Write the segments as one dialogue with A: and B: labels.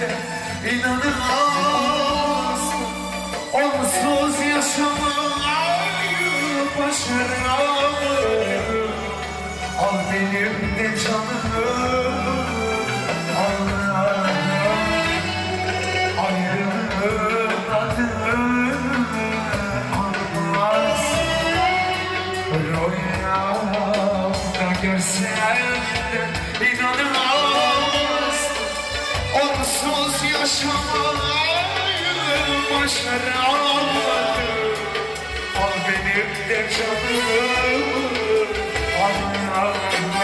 A: de inanılmaz. Onsuz yaşamayı başaramadım Al benim de canımı Allah'ım ayrılığın anmaz. Rüyamda görsem de inanılmaz Onsuz yaşamayı başaramadım. Al benim de canımı Allah'ım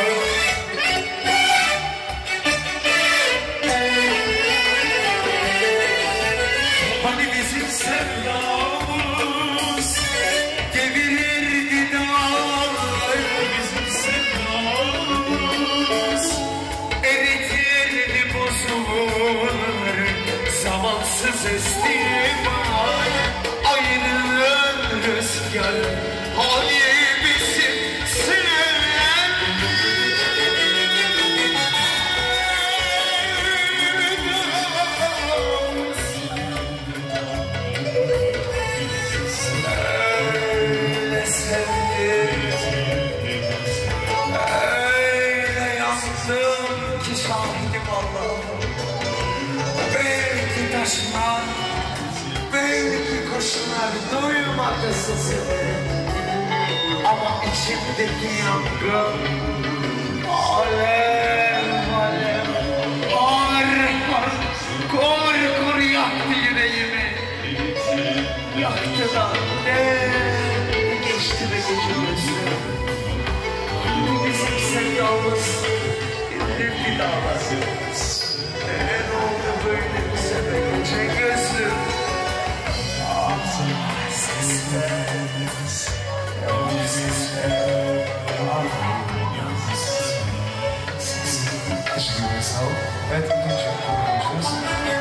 A: Hani bizim sevdamız bozulur Zamansız estimar Duymadı sesimi Ama içimdeki yangın Alev alev Ar ar Kor kor yaktı yüreğimi. Yaktı da ne geçti be gece gözlerim Bizim sevdamız bir bir
B: so that you can check the.